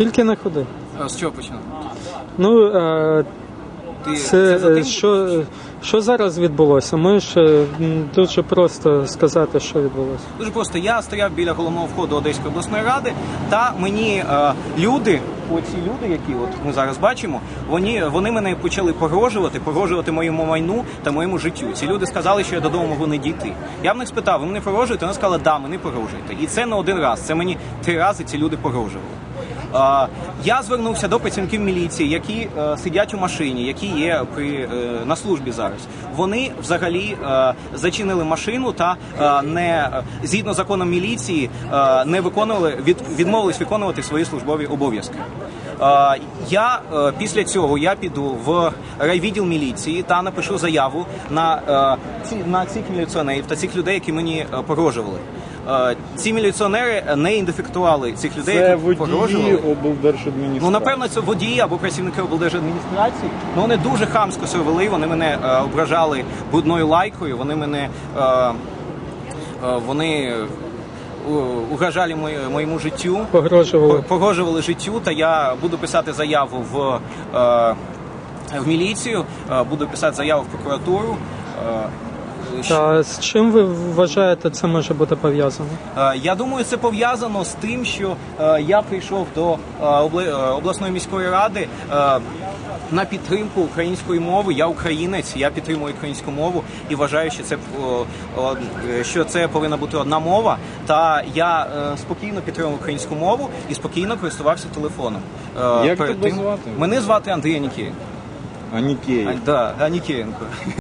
Тільки не ходи. Е, З чого почнемо? Ну, е, Ти це, за тим? що, що зараз відбулося? Можеш е, м, дуже просто сказати, що відбулося. Дуже просто я стояв біля головного входу Одеської обласної ради, та мені е, люди, оці люди, які от ми зараз бачимо, вони, вони мене почали погрожувати, погрожувати моєму майну та моєму життю. Ці люди сказали, що я додому можу не дійти. Я в них спитав, ви мене погрожуєте? Вони сказали, да, мене погрожуєте. І це не один раз. Це мені три рази ці люди погрожували. Я звернувся до працівників міліції, які е, сидять у машині, які є при е, на службі зараз. Вони взагалі е, зачинили машину та не згідно з законом міліції не виконували від відмовились виконувати свої службові обов'язки. Я після цього я піду в райвідділ міліції та напишу заяву на, ці, на цих міліціонерів та цих людей, які мені погрожували. Е, Ці міліціонери не ідентифікували цих людей, Це які погрожували. облдержадміністрації. Ну, напевно, це водії або працівники облдержадміністрації. Ну, вони дуже хамсько себе вели, вони мене е, ображали брудною лайкою, вони мене е, е, вони е, угрожали моєму життю, Погрожували. погрожували життю, та я буду писати заяву в, е, в міліцію, буду писати заяву в прокуратуру. Та з чим ви вважаєте, це може бути пов'язано? Е, Я думаю, це пов'язано з тим, що е, я прийшов до е, обла- обласної міської ради на підтримку української мови. Я українець, я підтримую українську мову і вважаю, що це що це повинна бути одна мова. Та я спокійно підтримую українську мову і спокійно користувався телефоном. Як перед тебе звати? Мене звати Андрій Анікієнко. Анікеєв. А, да, Анікієнко.